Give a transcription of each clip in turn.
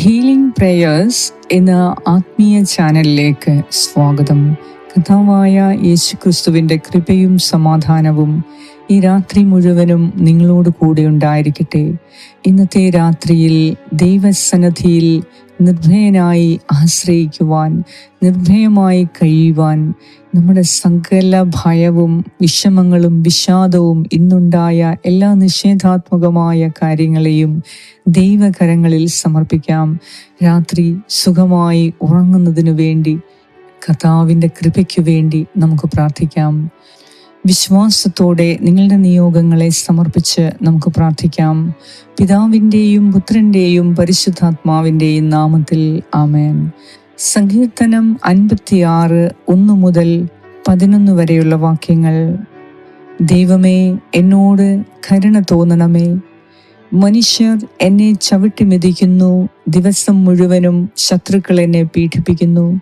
Healing prayers എന്ന ആത്മീയ ചാനലിലേക്ക് സ്വാഗതം. കഥാവായ യേശു ക്രിസ്തുവിന്റെ കൃപയും സമാധാനവും ഈ രാത്രി മുഴുവനും നിങ്ങളോട് കൂടെ ഉണ്ടായിരിക്കട്ടെ. ഇന്നത്തെ രാത്രിയിൽ ദൈവസന്നദ്ധിയിൽ നിർഭയനായി ആശ്രയിക്കുവാൻ നിർഭയമായി കഴിയുവാൻ നമ്മുടെ സകല ഭയവും വിഷമങ്ങളും വിഷാദവും ഇന്നുണ്ടായ എല്ലാ നിഷേധാത്മകമായ കാര്യങ്ങളെയും ദൈവകരങ്ങളിൽ സമർപ്പിക്കാം. രാത്രി സുഖമായി ഉറങ്ങുന്നതിനു വേണ്ടി കർത്താവിന്റെ കൃപയ്ക്കു വേണ്ടി നമുക്ക് പ്രാർത്ഥിക്കാം. വിശ്വാസത്തോടെ നിങ്ങളുടെ നിയോഗങ്ങളെ സമർപ്പിച്ച് നമുക്ക് പ്രാർത്ഥിക്കാം. പിതാവിന്റെയും പുത്രന്റെയും പരിശുദ്ധാത്മാവിന്റെയും നാമത്തിൽ ആമേൻ. സങ്കീർത്തനം അൻപത്തിയാറ് ഒന്ന് മുതൽ പതിനൊന്ന് വരെയുള്ള വാക്യങ്ങൾ. ദൈവമേ എന്നോട് കരുണ തോന്നണമേ. മനുഷ്യർ എന്നെ ചവിട്ടി മെതിക്കുന്നു. ദിവസം മുഴുവനും ശത്രുക്കൾ എന്നെ പീഡിപ്പിക്കുന്നു.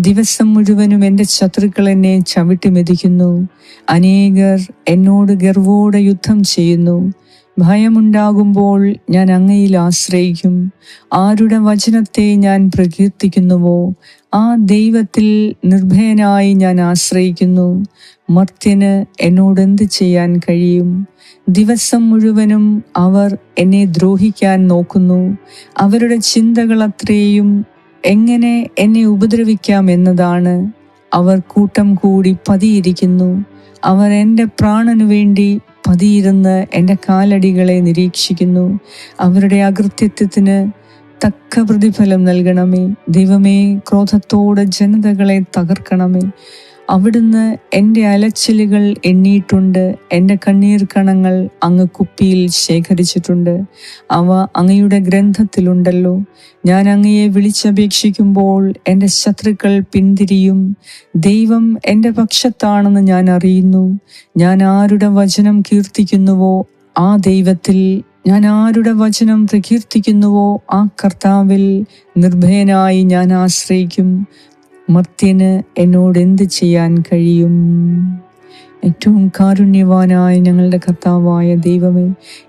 ദിവസം മുഴുവനും എന്റെ ശത്രുക്കൾ എന്നെ ചവിട്ടി മെതിക്കുന്നു. അനേകർ എന്നോട് ഗർവോടെ യുദ്ധം ചെയ്യുന്നു. ഭയമുണ്ടാകുമ്പോൾ ഞാൻ അങ്ങയിൽ ആശ്രയിക്കും. ആരുടെ വചനത്തെ ഞാൻ പ്രകീർത്തിക്കുന്നുവോ? ആ ദൈവത്തിൽ നിർഭയനായി ഞാൻ ആശ്രയിക്കുന്നു. മർത്യന് എന്നോട് എന്ത് ചെയ്യാൻ കഴിയും? ദിവസം മുഴുവനും അവർ എന്നെ ദ്രോഹിക്കാൻ നോക്കുന്നു. അവരുടെ ചിന്തകൾ അത്രയും എങ്ങനെ എന്നെ ഉപദ്രവിക്കാം എന്നതാണ്. അവർ കൂട്ടം കൂടി പതിയിരിക്കുന്നു. അവർ എന്റെ പ്രാണനു വേണ്ടി പതിയിരുന്ന് എന്റെ കാലടികളെ നിരീക്ഷിക്കുന്നു. അവരുടെ അകൃത്യത്വത്തിന് തക്ക പ്രതിഫലം നൽകണമേ. ദൈവമേ ക്രോധത്തോടെ ജനതകളെ തകർക്കണമേ. അവിടുന്ന് എന്റെ അലച്ചിലുകൾ എണ്ണിയിട്ടുണ്ട്. എന്റെ കണ്ണീർ കണങ്ങൾ അങ്ങ് കുപ്പിയിൽ ശേഖരിച്ചിട്ടുണ്ട്. അവ അങ്ങയുടെ ഗ്രന്ഥത്തിലുണ്ടല്ലോ. ഞാൻ അങ്ങയെ വിളിച്ചപേക്ഷിക്കുമ്പോൾ എന്റെ ശത്രുക്കൾ പിന്തിരിയും. ദൈവം എന്റെ പക്ഷത്താണെന്ന് ഞാൻ അറിയുന്നു. ഞാൻ ആരുടെ വചനം കീർത്തിക്കുന്നുവോ ആ ദൈവത്തിൽ ഞാൻ ആരുടെ വചനം പ്രകീർത്തിക്കുന്നുവോ ആ കർത്താവിൽ നിർഭയനായി ഞാൻ ആശ്രയിക്കും. മർത്യന് എന്നോട് എന്ത് ചെയ്യാൻ കഴിയും? ഏറ്റവും കാരുണ്യവാനായ ഞങ്ങളുടെ കർത്താവായ ദൈവമേ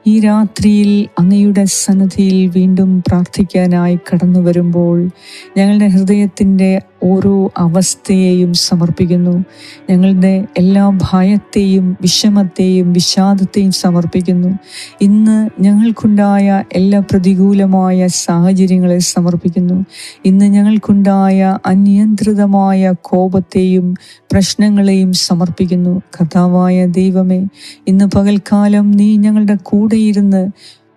ഈ രാത്രിയിൽ അങ്ങയുടെ സന്നദ്ധിയിൽ വീണ്ടും പ്രാർത്ഥിക്കാനായി കടന്നു വരുമ്പോൾ ഞങ്ങളുടെ ഹൃദയത്തിന്റെ ഓരോ അവസ്ഥയെയും സമർപ്പിക്കുന്നു. ഞങ്ങളുടെ എല്ലാ ഭയത്തെയും വിഷമത്തെയും വിഷാദത്തെയും സമർപ്പിക്കുന്നു. ഇന്ന് ഞങ്ങൾക്കുണ്ടായ എല്ലാ പ്രതികൂലമായ സാഹചര്യങ്ങളെ സമർപ്പിക്കുന്നു. ഇന്ന് ഞങ്ങൾക്കുണ്ടായ അനിയന്ത്രിതമായ കോപത്തെയും പ്രശ്നങ്ങളെയും സമർപ്പിക്കുന്നു. കഥാവായ ദൈവമേ ഇന്ന് പകൽക്കാലം നീ ഞങ്ങളുടെ കൂടെയിരുന്ന്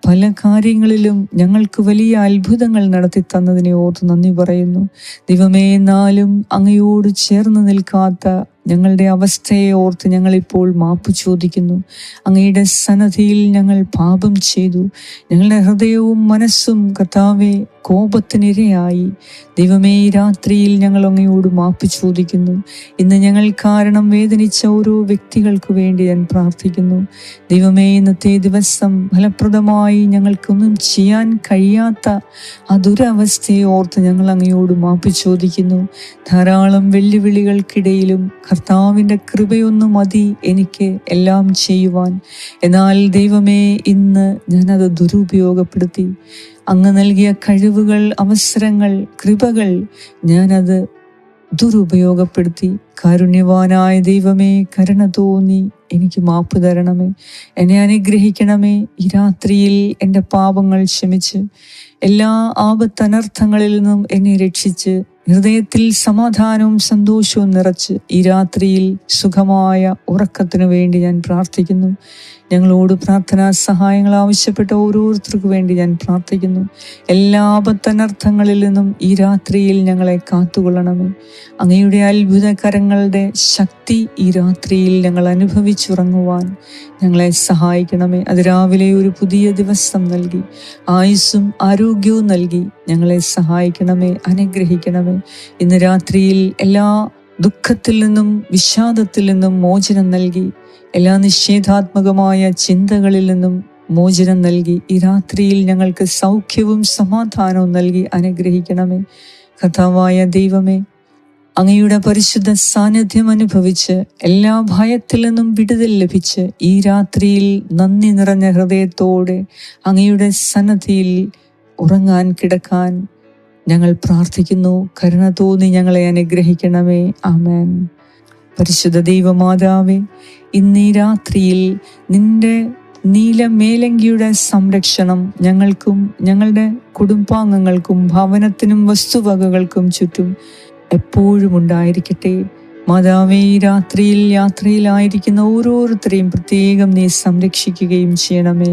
പല കാര്യങ്ങളിലും ഞങ്ങൾക്ക് വലിയ അത്ഭുതങ്ങൾ നടത്തി തന്നതിനെ ഓർത്ത് നന്ദി പറയുന്നു. ദൈവമേ എന്നാലും അങ്ങയോട് ചേർന്ന് നിൽക്കാത്ത ഞങ്ങളുടെ അവസ്ഥയെ ഓർത്ത് ഞങ്ങളിപ്പോൾ മാപ്പ് ചോദിക്കുന്നു. അങ്ങയുടെ സന്നദ്ധിയിൽ ഞങ്ങൾ പാപം ചെയ്തു. ഞങ്ങളുടെ ഹൃദയവും മനസ്സും കർത്താവെ കോപത്തിനിരയായി. ദൈവമേ രാത്രിയിൽ ഞങ്ങൾ അങ്ങയോട് മാപ്പ് ചോദിക്കുന്നു. ഇന്ന് ഞങ്ങൾ കാരണം വേദനിച്ച ഓരോ വ്യക്തികൾക്ക് വേണ്ടി ഞാൻ പ്രാർത്ഥിക്കുന്നു. ദൈവമേ ഇന്നത്തെ ദിവസം ഫലപ്രദമായി ഞങ്ങൾക്കൊന്നും ചെയ്യാൻ കഴിയാത്ത ആ ദുരവസ്ഥയെ ഓർത്ത് ഞങ്ങൾ അങ്ങയോട് മാപ്പ് ചോദിക്കുന്നു. ധാരാളം വെല്ലുവിളികൾക്കിടയിലും കർത്താവിന്റെ കൃപയൊന്നു മതി എനിക്ക് എല്ലാം ചെയ്യുവാൻ. എന്നാൽ ദൈവമേ ഇന്ന് ഞാനത് ദുരുപയോഗപ്പെടുത്തി. അങ്ങ് നൽകിയ കഴിവുകൾ അവസരങ്ങൾ കൃപകൾ ഞാനത് ദുരുപയോഗപ്പെടുത്തി. കാരുണ്യവാനായ ദൈവമേ കരുണ തോന്നി എനിക്ക് മാപ്പ് തരണമേ. എന്നെ അനുഗ്രഹിക്കണമേ. ഈ രാത്രിയിൽ എന്റെ പാപങ്ങൾ ക്ഷമിച്ച് എല്ലാ ആപത്തനർത്ഥങ്ങളിൽ നിന്നും എന്നെ രക്ഷിച്ച് ഹൃദയത്തിൽ സമാധാനവും സന്തോഷവും നിറച്ച് ഈ രാത്രിയിൽ സുഖമായ ഉറക്കത്തിനു വേണ്ടി ഞാൻ പ്രാർത്ഥിക്കുന്നു. ഞങ്ങളോട് പ്രാർത്ഥനാ സഹായങ്ങൾ ആവശ്യപ്പെട്ട ഓരോരുത്തർക്കു വേണ്ടി ഞാൻ പ്രാർത്ഥിക്കുന്നു. എല്ലാ അബദ്ധനർത്ഥങ്ങളിൽ നിന്നും ഈ രാത്രിയിൽ ഞങ്ങളെ കാത്തുകൊള്ളണമേ. അങ്ങയുടെ അത്ഭുതകരങ്ങളുടെ ശക്തി ഈ രാത്രിയിൽ ഞങ്ങൾ അനുഭവിച്ചുറങ്ങുവാൻ ഞങ്ങളെ സഹായിക്കണമേ. അത് രാവിലെ ഒരു പുതിയ ദിവസം നൽകി ആയുസ്സും ആരോഗ്യവും നൽകി ഞങ്ങളെ സഹായിക്കണമേ അനുഗ്രഹിക്കണമേ. ഇന്ന് രാത്രിയിൽ എല്ലാ ദുഃഖത്തിൽ നിന്നും വിഷാദത്തിൽ നിന്നും മോചനം നൽകി എല്ലാ നിഷേധാത്മകമായ ചിന്തകളിൽ നിന്നും മോചനം നൽകി ഈ രാത്രിയിൽ ഞങ്ങൾക്ക് സൗഖ്യവും സമാധാനവും നൽകി അനുഗ്രഹിക്കണമേ. കഥാവായ ദൈവമേ അങ്ങയുടെ പരിശുദ്ധ സാന്നിധ്യം അനുഭവിച്ച് എല്ലാ ഭയത്തിൽ നിന്നും വിടുതൽ ലഭിച്ച് ഈ രാത്രിയിൽ നന്ദി നിറഞ്ഞ ഹൃദയത്തോടെ അങ്ങയുടെ സന്നദ്ധിയിൽ ഉറങ്ങാൻ കിടക്കാൻ ഞങ്ങൾ പ്രാർത്ഥിക്കുന്നു. കരുണ തോന്നി ഞങ്ങളെ അനുഗ്രഹിക്കണമേ. ആമേൻ. പരിശുദ്ധ ദൈവമാതാവേ ഇന്നീ രാത്രിയിൽ നിന്റെ നീലമേലങ്കിയുടെ സംരക്ഷണം ഞങ്ങൾക്കും ഞങ്ങളുടെ കുടുംബാംഗങ്ങൾക്കും ഭവനത്തിനും വസ്തുവകകൾക്കും ചുറ്റും എപ്പോഴും ഉണ്ടായിരിക്കട്ടെ. മാതാവേ ഈ രാത്രിയിൽ യാത്രയിലായിരിക്കുന്ന ഓരോരുത്തരെയും പ്രത്യേകം നീ സംരക്ഷിക്കുകയും ചെയ്യണമേ.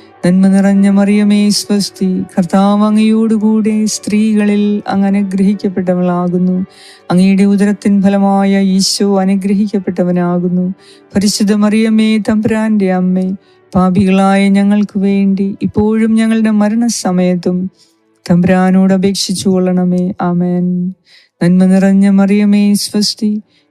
നന്മ നിറഞ്ഞ മറിയമേ സ്വസ്തി. കർത്താവ് അങ്ങയോടുകൂടെ സ്ത്രീകളിൽ അങ്ങ് അനുഗ്രഹിക്കപ്പെട്ടവളാകുന്നു അങ്ങയുടെ ഉദരത്തിൻ ഫലമായ ഈശോ അനുഗ്രഹിക്കപ്പെട്ടവനാകുന്നു. പരിശുദ്ധ മറിയമേ തമ്പുരാന്റെ അമ്മേ പാപികളായ ഞങ്ങൾക്ക് വേണ്ടി ഇപ്പോഴും ഞങ്ങളുടെ മരണസമയത്തും തമ്പുരാനോട് അപേക്ഷിച്ചു കൊള്ളണമേ ആമേൻ. നന്മ നിറഞ്ഞ മറിയമേ സ്വസ്തി.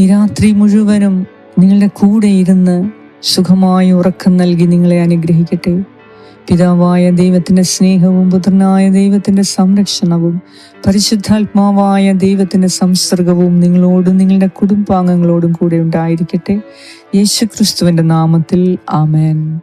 ഈ രാത്രി മുഴുവനും നിങ്ങളുടെ കൂടെ ഇരുന്ന് സുഖമായ ഉറക്കം നൽകി നിങ്ങളെ അനുഗ്രഹിക്കട്ടെ. പിതാവായ ദൈവത്തിന്റെ സ്നേഹവും പുത്രനായ ദൈവത്തിന്റെ സംരക്ഷണവും പരിശുദ്ധാത്മാവായ ദൈവത്തിന്റെ സംസർഗവും നിങ്ങളോടും നിങ്ങളുടെ കുടുംബാംഗങ്ങളോടും കൂടെ ഉണ്ടായിരിക്കട്ടെ. യേശു ക്രിസ്തുവിന്റെ നാമത്തിൽ ആമേൻ.